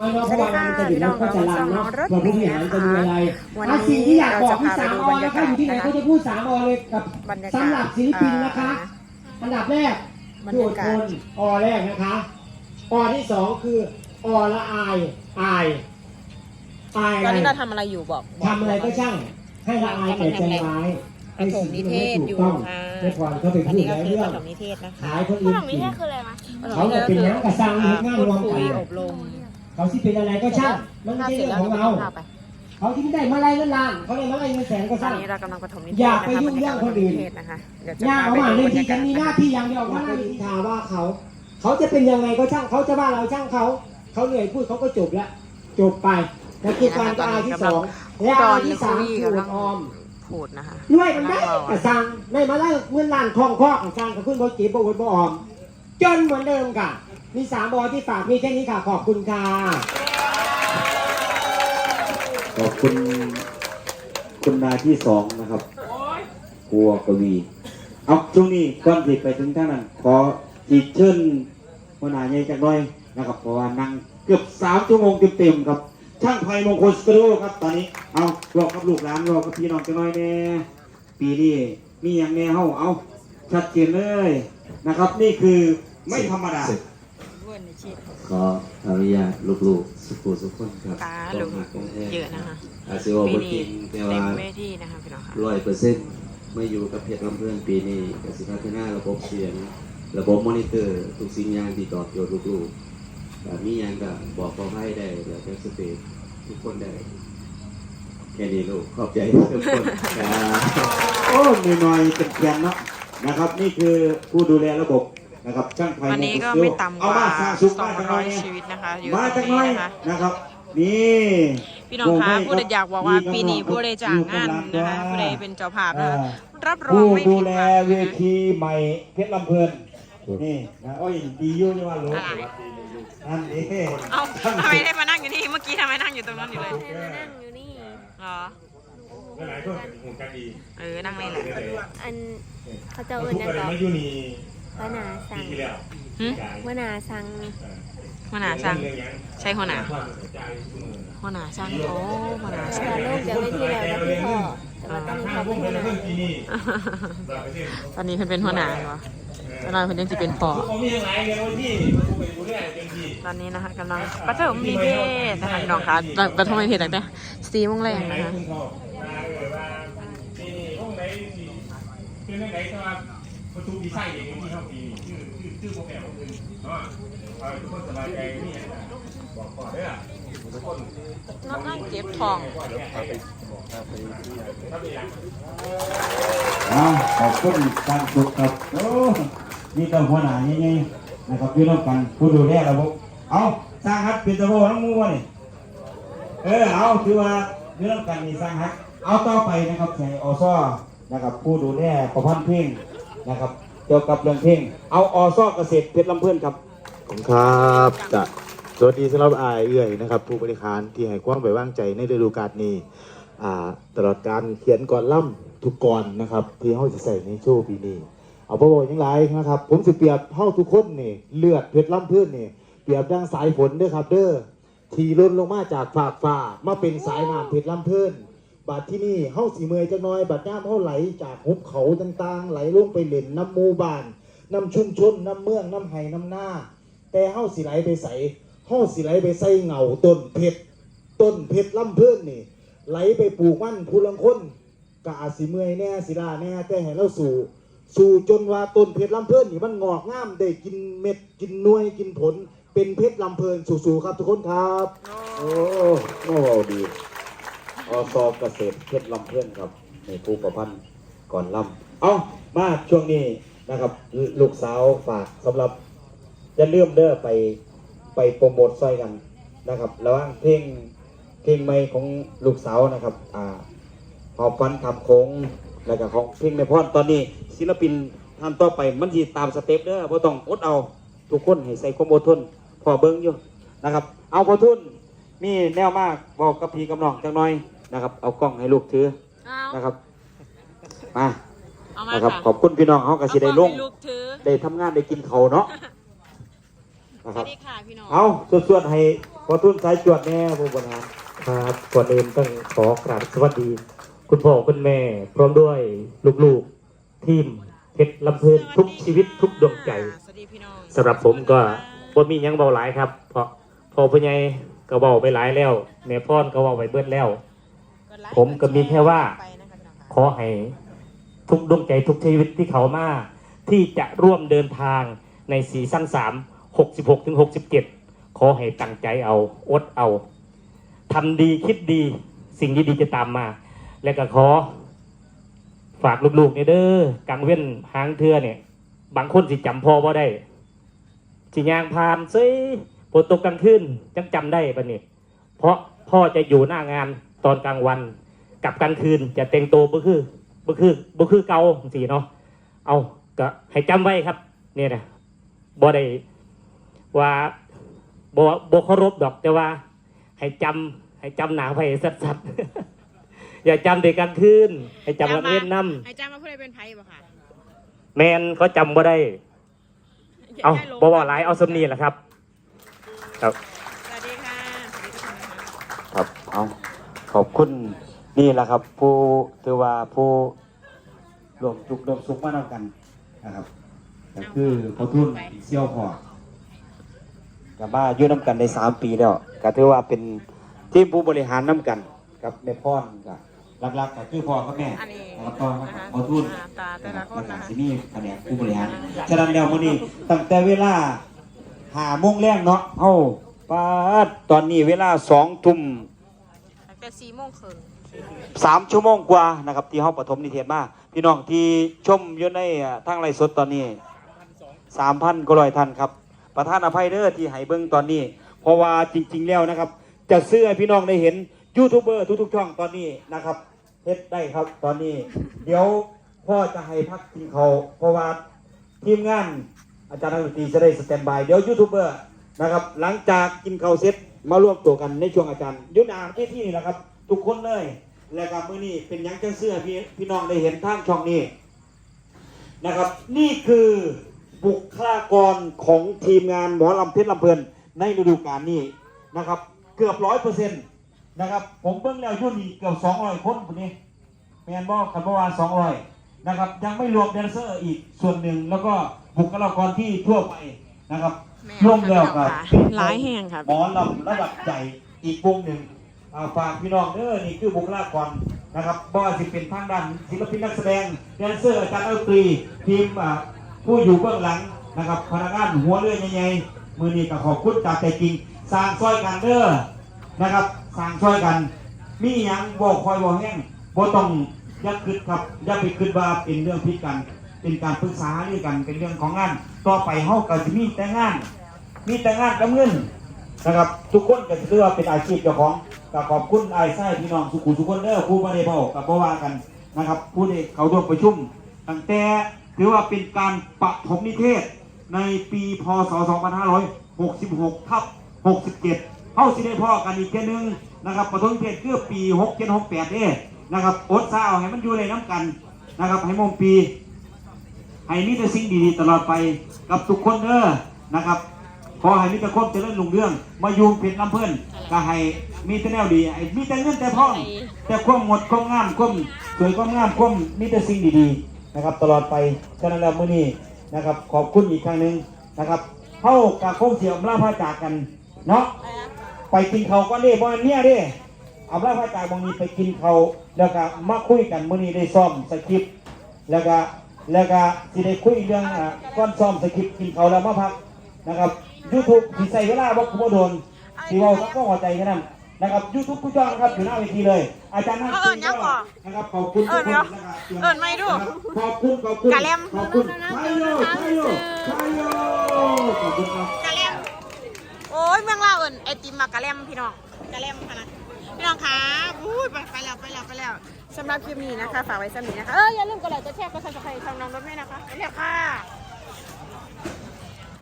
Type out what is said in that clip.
สวัสดีค่ะพี่น้องของสองน้องรถเพื่อเมผู้บริย์หารนะจะมีอะไรคะวันอะสิ่งที่นี้อยากเราบอกจะที่พาไปสามดูอบรรยากาศนะคะอยู่ที่ไหนเขาจะพูดสามอเลยกับบรรยากาศสำหรับศิลปินนะคะอ่าอันดับแรกบรรพูดยากาคศนอแรกนะคะอที่สองคืออละอายอายอายตอนนี้อะไรเราทำอะไรอยู่บอกบกทำอะไรก็ช่างให้ละอายแก่ใจร้ายประถมนิเทศอยู่ต้องค่ะเมื่อก่อนเขาไปอันพูดนี้หก็ลายคือเรื่อปงฐมนิเทศนะคะขายคนฝอื่นรั่งนิกินเทศคืออะไรมะเขาจะเป็นหยังกระซังอ่าเฮ็ดงานพูดรวมคุกันยอบรม เขาที่เป็นอะไรก็ช่างมันไม่ถ้าใช่เสร็จเรื่องแล้วของเราเราพาไปเขาที่ไม่ได้มาไล่เงินล้านเขาได้มาไล่เงินแสนก็ตอช่านงนี้เรากำลังปฐมนิเทศอย่านะไปคะยุ่งเรื่องคนอื่นปฐมนิเทศนะคะเดี๋ยวจะย่าพาเอาไปมาดูเล่นบรรที่ยาฉักานศมีหนะคะน้าที่อย่างเดียวว่านิทาว่าเขา เขาจะเป็นยังไงก็ช่างเขาจะว่าเราช่างเขาเขาเหนื่อยพูดเขาก็จบแล้วจบไปแล้วคือการตายที่สองและอาที่สามคือออม พูดนะคะ ด้วยมันได้กระซังได้มาไล่เงินล้านคล่องคอกระซังกับคุณบอจีบอวดบออม จนเหมือนเดิมค่ะ มีสามบอที่ฝากมีแค่นี้ค่ะ ขอบคุณค่ะ ขอบคุณ คุณนายที่สองนะครับครัวกวี เอาช่วงนี้ก่อนที่ไปถึงท่านนั้น ขออีเชิญหัวหน้าใหญ่จักหน่อยนะครับ เพราะว่านั่งเกือบสามชั่วโมงเต็มๆครับ ช่างไฟมงคลสตูดิโอครับ ตอนนี้ เอารอกับลูกหลานรอกับพี่น้องจักหน่อยแน่ปีนี้มีอย่างแน่เฮาเอาชัดเจนเลยนะครับ นี่คือ ไม่ธรรมดาขออนุญาตลูกๆสุขุสุขคนครับตาลุงต้องหักต้องแท้เยอะนะคะ อาซิโอปีบนี้กินแต่เต็ว่ามเวทีนะคะพี่น้องค่ะร้อยเปอร์เซ็นต์ไม่อยู่กับเพชรลำเพื่อนปีนี้กสิพัฒนาระบบเสียง ระบบมอนิเตอร์ทุกสิ่งอย่างที่ตอบโจทย์ลูกๆแบบมีอย่างก็บอกเขาให้ได้เดี๋ยวจะสเตจทุกคนได้ แค่นี้ลูกขอบใจทุกคนครับ โอ้มีหน่อยๆเป็นเพียนเนาะนะครับ นี่คือผู้ดูแลระบบ นะครับช่างไฟวันนี้ก็มงคลสตูดิไม่โอต่ำกเอาว่ามาสร้างสุขมาจังหน่อย200เนี่ยชีวิตนะคะอยู่มาตจัรงงหน่นี้อยนะคะนะครับนี่พี่น้องคะผู้ใดอยากบอกว่าปีนี้ผู้ใดจ้างงานนะคะผู้ใดเป็นเจ้าภาพนะคะรับรองผู้ไม่ดูผิดแลหวังเวนะคะทีใหม่เพชรลำเพลินนี่นะโอ้ยดีอยู่นี่ว่ารู้อะไรนั่นเองเอาทำไมได้มานั่งอยู่นี่เมื่อกี้ทำไมนั่งอยู่ตรงนั้นอยู่เลยนั่งอยู่นี่เหรอหลายคนหูกันดีเออนั่งนี่แหละอันเขาจะเอิญทุกนะประเด็นก็มาอยู่นี่ วนาสัปีงที่แล้วหึวนาสังหัวหน้าช่างเรื่องยังใช่หัวหน้าความสนใจทุกมือหัวหน้าช่างโอ้หัวหน้าตช่างอนลูกจะไม่ที่แล้วนะพี่พ่อแต่ว่าตอนนี้ห้าเขาพวเป็กนเพื่วอนนาเพื่อนปีนี้ร้อยเปอร์เซ็นต์ตอนนี้เพิ่นเป็นหัวหน้าเหรอตอนนั้นเพิ่นยังจะเป็นพ่อทุกคนมียังไงเลยวันที่ผมไปดูได้เต็มที่ตอนนี้นะคะกำลังปฐมนิเทศนะคะพี่น้องคะปฐมนิเทศตั้งแต่สี่โมงแรงไหนนะคะ คุณพ่อมาเลยว่าปีนี้ห้องนที่เป็นไหนถ้าว่าประตูดีไซน์อย่างที่ห้องปีชื่อชื่อชื่อโปรแกรมของคุณเนาะเอาทุกคนสบายใจนี่บอกก่อนเด้อทุกคนน้องนั่งเก็บทองเอาขอบคุณท่านสุขครับโอ้นี่ต้องหัวหน้าใหญ่ๆนะครับพี่น้องกันผู้ดูแลระบบเอาสร้างฮัทเป็นตะโบทั้งมูวนี่เออเอาถือว่าพี่น้องกันนี่สร้างฮัทเอาต่อไปนะครับใส่อซอนะครับผู้ดูแลประพันธ์เพลง นะครับเกี่ยวกับเรื่องเพลงเอาอซอกเกษตรเพชรลำเพื่อนครับผมครับจะสวัสดีสำหรับอายเอื้อยนะครับผู้บริหารที่ให้ความไว้วางใจในฤดูกาลนี้อ่าตลอดการเขียนก่อนล่ำทุกก่อนนะครับที่เขาจะใส่ในโชว์ปีนี้เอาพระบอกยังไรนะครับ ผมสิเปรียบเท่าทุกคนนี่เลือดเพชรล่ำเพื่อนนี่เปรียบดังสายฝนเด้อครับเด้อที่ล้นลงมาจากฝากฟ้ามาเป็นสายน้ำเพชรล่ำเพื่อน บาดที่นี่เฮาสีเมยจักน้อยบาดย่ามเฮาไหลจากหุบเขาต่างๆ ไหลลงไปเหล่นน้ำหมู่บ้านน้ำชุมชนน้ำเมืองน้ำไห่น้ำหน้า แต่เฮาสิไหลไปใส่เฮาสิไหลไปใส่เหงาต้นเพชรต้นเพชรลำเพิ่นนี่ไหลไปปลูกมันผู้ลังคนกะอาสิเมยแน่สิลาแน่แต่ให้เราสู่สู่จนว่าต้นเพชรลำเพิ่นนี่มันงอกงามได้กินเม็ดกินน่วยกินผล เป็นเพชรลำเพลินสู่ๆครับทุกคนครับ โอ้โอ้ดี อซอเกษตรเพชรลำเพื่อนครับในผู้ประพันธ์ก่อนลำเอามาช่วงนี้นะครับ ลูกสาวฝากสำหรับจะเลื่อมเด้อไปไปโปรโมทซอยกันนะครับระหว่างเพลงเพลงใหม่ของลูกสาวนะครับอ่าหอบฟันทำโค้งแล้วก็ของเพลงแม่พรตอนนี้ศิลปินท่านต่อไปมันสิตามสเต็ปเด้อบ่ต้องอดเอาทุกคนให้ใส่ความอดทนพอเบิ่งอยู่นะครับ เอาพอทุนมีแนวมากบอกกับพี่กับน้องจังหน่อย นะครับ เอากล้องให้ลูกถือเอานะครับมาเอามานะครับค่ะขอบคุณพี่น้องเขาก็สิได้ลง เอากล้อให้ลูกถือได้ทำงานได้กินเขาวเนาะนะสครัวับ สดีค่ะพี่น้อง เอาส่วนๆให้พอทุนสายจวดแน่ผู้บริหาร ครับก่อนอื่นต้องขอกราบสวัสดี คุณพ่อคุณแม่ พร้อมด้วยลูกๆทีมเพชรลำเพลินทุกชีวิตทุกดวงใจสวัสดีพี่น้องสำหรับผมก็บ่มีหยังเบาหลายครับ เพราะพอผู้ใหญ่ก็เบาไปหลายแล้วแม่พ่อนก็เบาไปเบิดแล้ว ผมก็มีแค่ว่า ขอให้ทุกดวงใจทุกชีวิตที่เขามาที่จะร่วมเดินทางในซีซั่นสามหกสิบหกถึงหกสิบเจ็ดขอให้ตั้งใจเอาอดเอาทำดีคิดดีสิ่งดีๆจะตามมา และก็ขอ ฝากลูกๆเนี่ยเด้อกังเว้นหางเทือเนี่ย บางคนสิจำพ่อว่าได้สิยางพานเซ้ยฝนตกกลางคืนจังจำได้ปะนี่เพราะพ่อจะอยู่หน้างาน ตอนกลางวันกับกลางคืนจะแต่งตัวบ่คือบ่คือบ่คือเก่าสิเนาะเอาก็ให้จำไว้ครับ เนี่ยนะบ่ได้ว่าบ่บ่เคารพดอกแต่ว่า ให้จำให้จำหนาไว้สัดๆอย่าจำเด็กกลางคืนให้จำละเว้นน้ให้จำมาผู้ใดเป็นไพ่บ่ค่ะำแมนเขาจำบ่ได้ เอาบ่ว่าหลายเอาสำนีแหละครับ ครับสวัสดีค่ะสวัสดีทุกคนนะคะครับเอา ขอบคุณนี่แหละครับ ผู้ถือว่าผู้รวมทุกข์รวมสุขมานำกันนะครับก็คือพอทุนเซี่ยวพอกับมาอยู่น้ำกันในสามปีแล้วก็ถือว่าเป็นทีมผู้บริหารน้ำกันกับแม่พ่อนกับหลักๆก็คือพ่อกับแม่อันนี้แล้วก็นะคะพอทุนอ่าตาแต่ละคนแล้วนะก็คะสิมีแผนกผู้บริหารฉะนั้นแล้วมื้อนี้ตั้งแต่เวลาหาโมงแรงเนาะเอ้าปาดตอนนี้เวลาสองทุ่มตั้ง แต่สี่โมงครึ่งสามชั่วโมงกว่านะครับที่ห้องปฐมนิเทศมาพี่น้องที่ชมอยู่ในอ่าทางไลฟ์สดตอนนี้สามพันก็ร้อยท่านครับ ประธานอภัยเด้อที่ให้เบิ้งตอนนี้ เพราะว่าจริง ๆ แล้วนะครับ จะซื้อพี่น้องได้เห็นยูทูบเบอร์ทุกๆช่องตอนนี้นะครับเฮ็ดได้ครับตอนนี้ เดี๋ยวพ่อจะให้พักกินเขาเพราะว่าทีมงานอาจารย์นักดนตรีจะได้สแตนบายเดี๋ยวยูทูบเบอร์นะครับ หลังจากกินเขาเสร็จ มาร่วมตัวกันในช่วงอาจารย์ยุนาที่ที่นี่แหละครับ ทุกคนเลย แล้วก็มื้อนี้เป็นยังจังเสื้อพี่พี่น้องได้เห็นทางช่องนี้นะครับ นี่คือบุคลากรของทีมงานหมอลำเพชรลำเพลินในฤดูกาลนี้นะครับ เกือบร้อยเปอร์เซ็นต์นะครับ ผมเบิ่งแล้วยุ่นนี่เกือบสองร้อยคนคนนี้แมนบอกกันเมื่อวานสองร้อยนะครับ ยังไม่รวมแดนเซอร์อีกส่วนหนึ่งแล้วก็บุคลากรที่ทั่วไปนะครับ รวมแล้วกับหลายแห่งครับหมอลำระดับใจอีกวงหนึ่งอ่าฝากพี่น้องเด้อนี่คือบุคลากรนะครับบ่ว่าสิเป็นทางด้านศิลปินนักแสดงแดนเซอร์อาจารย์ดนตรีทีมอ่าผู้อยู่เบื้องหลังนะครับพนักงานหัวเรือใหญ่ๆมือนี้ก็ขอบคุณจากใจจริงสร้างซอยกันเด้อนะครับสร้างซอยกัน มีหยังบอกคอยบอกแห้งบ่ต้องอยักคิดครับอยักไปคิดว่าเป็นเรื่องพิดกัน เป็นการปรึกษาเรื่องกันเป็นเรื่องของงาน ต่อไปเฮาก็สิมีแต่งาน มีแต่งานกับเงินนะครับ ทุกคนก็ถือว่าเป็นอาชีพเจ้าของก็ขอบคุณไอ้ไส้พี่น้องทุกคนทุกคนเด้อผู้มาได้เบากับบ่ว่ากันนะครับผู้ที่เขาร่วมประชุม ตั้งแต่ถือว่าเป็นการปฐมนิเทศในปีพศ 2566ทับ67เฮาสิได้พ่อกันอีกเทื่นึงนะครับปฐมนิเทศคือปี67 68เด้นะครับอดซาเอาให้มันอยู่ในน้ำกันนะครับให้มงปี ให้มีแต่สิ่งดีๆตลอดไปกับทุกคนเด้อนะครับ ขอให้มีแต่คนเจริญรุ่งเรื่อง มาอยู่เพชรลำเพิ่นก็ให้มีแต่แนวดีให้มีแต่เงินแต่ทอง แต่ความหมดความงามความสวยความงามความมีแต่สิ่งดีๆนะครับ ตลอดไปฉะนั้นแล้วมื้อนี้นะครับ ขอบคุณอีกครั้งหนึ่งนะครับเฮากับคงเสียมลาพาจากกันเนาะไปกินข้าวก่อนเด้บ่อันเนี้ยเด้เอาลาพาจากบางนี้ไปกินข้าวแล้วก็มาคุยกันมื้อนี้ได้ซ้อมสคริปต์แล้วก็ แล้วก็ที่ได้คุยเรื่องอ่าก้อนซ้อมสคริปต์กินเขาวแล้วมาพักนะครับยูทูบที่ใส่เวลาบอกคุณโดนที่เราต้องหัวใจแค่นั้นนะครับยูทูบผู้จ้องนะครับอยู่หน้าเวทีเลย อาจารย์นั่งเอิ้นยังก่อนนะครับขอบคุณทุกคนเอิ้นนะครับเอิ้นไม่ดูขอบคุณขอบคุณกะแลม ขอบคุณใช่โยใช่โยใช่โยขอบคุณครับ กะแลมโอ้ยเมืองลาวเอิญไอติมมากะแลมพี่น้องกะแลมพะนะพี่น้องคะอุ้ยไปไปแล้วไปแล้วไปแล้ว สำหรับคลิปนี้นะคะ ฝากไว้สำหรับนี้นะคะ เอออย่าลืมกดไลค์กดแชร์กดซับสไครต์ช่องน้องรถแม่นะคะไปแล้วค่ะ